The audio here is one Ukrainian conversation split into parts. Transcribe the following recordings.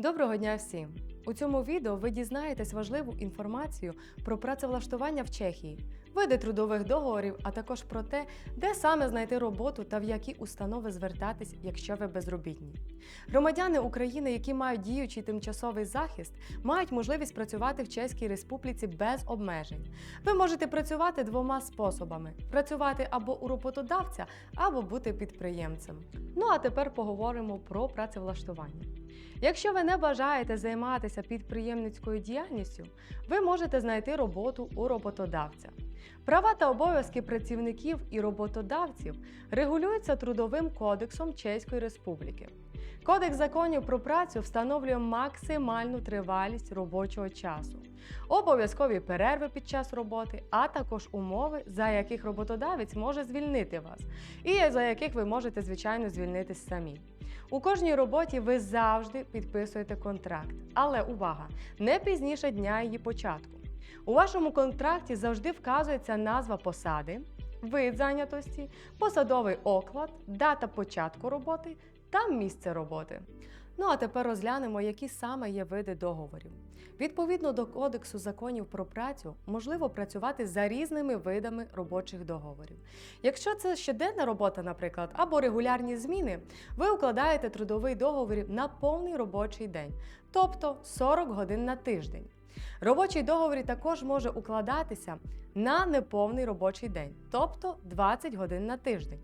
Доброго дня всім! У цьому відео ви дізнаєтесь важливу інформацію про працевлаштування в Чехії, види трудових договорів, а також про те, де саме знайти роботу та в які установи звертатись, якщо ви безробітні. Громадяни України, які мають діючий тимчасовий захист, мають можливість працювати в Чеській Республіці без обмежень. Ви можете працювати двома способами: працювати або у роботодавця, або бути підприємцем. Ну а тепер поговоримо про працевлаштування. Якщо ви не бажаєте займатися підприємницькою діяльністю, ви можете знайти роботу у роботодавця. Права та обов'язки працівників і роботодавців регулюються Трудовим кодексом Чеської Республіки. Кодекс законів про працю встановлює максимальну тривалість робочого часу, обов'язкові перерви під час роботи, а також умови, за яких роботодавець може звільнити вас, і за яких ви можете, звичайно, звільнитись самі. У кожній роботі ви завжди підписуєте контракт, але увага! Не пізніше дня її початку. У вашому контракті завжди вказується назва посади, вид зайнятості, посадовий оклад, дата початку роботи та місце роботи. Ну а тепер розглянемо, які саме є види договорів. Відповідно до Кодексу законів про працю, можливо працювати за різними видами робочих договорів. Якщо це щоденна робота, наприклад, або регулярні зміни, ви укладаєте трудовий договір на повний робочий день, тобто 40 годин на тиждень. Робочий договір також може укладатися на неповний робочий день, тобто 20 годин на тиждень.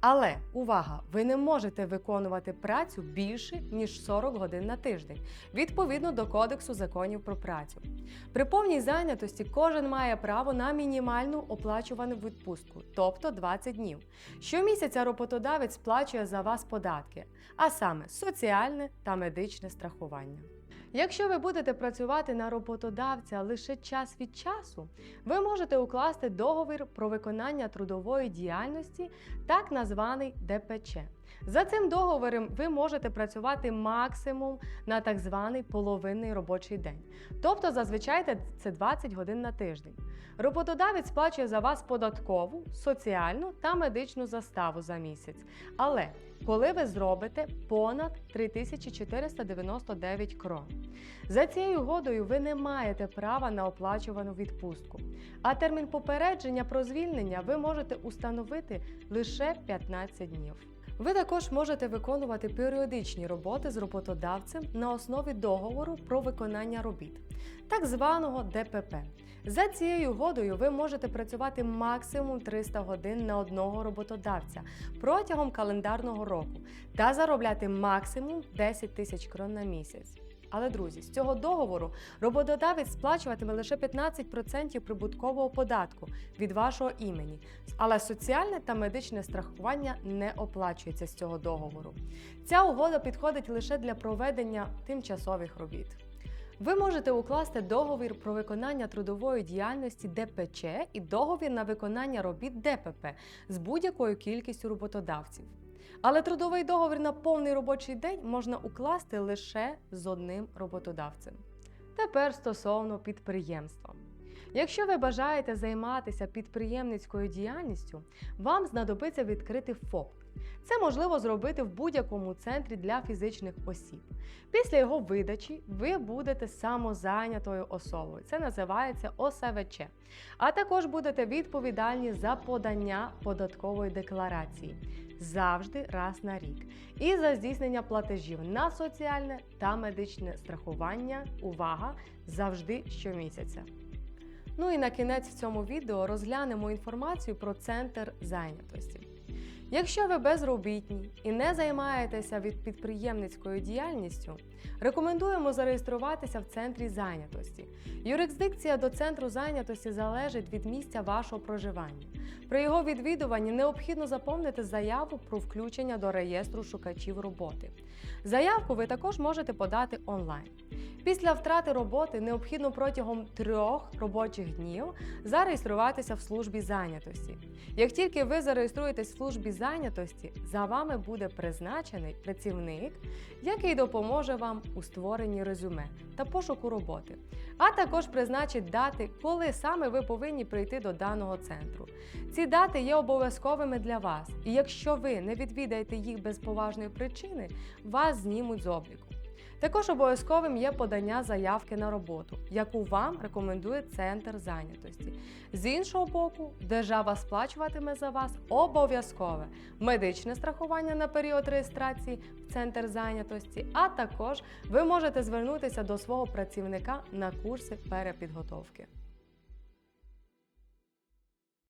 Але увага! Ви не можете виконувати працю більше ніж 40 годин на тиждень, відповідно до Кодексу законів про працю. При повній зайнятості кожен має право на мінімальну оплачувану відпустку, тобто 20 днів. Щомісяця роботодавець сплачує за вас податки, а саме соціальне та медичне страхування. Якщо ви будете працювати на роботодавця лише час від часу, ви можете укласти договір про виконання трудової діяльності, так названий ДПЧ. За цим договором ви можете працювати максимум на так званий половинний робочий день. Тобто зазвичай це 20 годин на тиждень. Роботодавець сплачує за вас податкову, соціальну та медичну заставу за місяць. Але коли ви зробите понад 3499 крон. За цією угодою ви не маєте права на оплачувану відпустку, а термін попередження про звільнення ви можете установити лише 15 днів. Ви також можете виконувати періодичні роботи з роботодавцем на основі договору про виконання робіт, так званого ДПП. За цією угодою ви можете працювати максимум 300 годин на одного роботодавця протягом календарного року та заробляти максимум 10 тисяч крон на місяць. Але, друзі, з цього договору роботодавець сплачуватиме лише 15% прибуткового податку від вашого імені, але соціальне та медичне страхування не оплачується з цього договору. Ця угода підходить лише для проведення тимчасових робіт. Ви можете укласти договір про виконання трудової діяльності ДПЧ і договір на виконання робіт ДПП з будь-якою кількістю роботодавців. Але трудовий договір на повний робочий день можна укласти лише з одним роботодавцем. Тепер стосовно підприємства. Якщо ви бажаєте займатися підприємницькою діяльністю, вам знадобиться відкрити ФОП. Це можливо зробити в будь-якому центрі для фізичних осіб. Після його видачі ви будете самозайнятою особою. Це називається ОСВЧ. А також будете відповідальні за подання податкової декларації завжди раз на рік. І за здійснення платежів на соціальне та медичне страхування. Увага! Завжди щомісяця. Ну і на кінець в цьому відео розглянемо інформацію про центр зайнятості. Якщо ви безробітні і не займаєтеся від підприємницькою діяльністю, рекомендуємо зареєструватися в центрі зайнятості. Юрисдикція до центру зайнятості залежить від місця вашого проживання. При його відвідуванні необхідно заповнити заяву про включення до реєстру шукачів роботи. Заявку ви також можете подати онлайн. Після втрати роботи необхідно протягом трьох робочих днів зареєструватися в службі зайнятості. Як тільки ви зареєструєтесь в службі зайнятості, за вами буде призначений працівник, який допоможе вам у створенні резюме та пошуку роботи, а також призначить дати, коли саме ви повинні прийти до даного центру. Ці дати є обов'язковими для вас, і якщо ви не відвідаєте їх без поважної причини, вас знімуть з обліку. Також обов'язковим є подання заявки на роботу, яку вам рекомендує центр зайнятості. З іншого боку, держава сплачуватиме за вас обов'язкове медичне страхування на період реєстрації в центр зайнятості, а також ви можете звернутися до свого працівника на курси перепідготовки.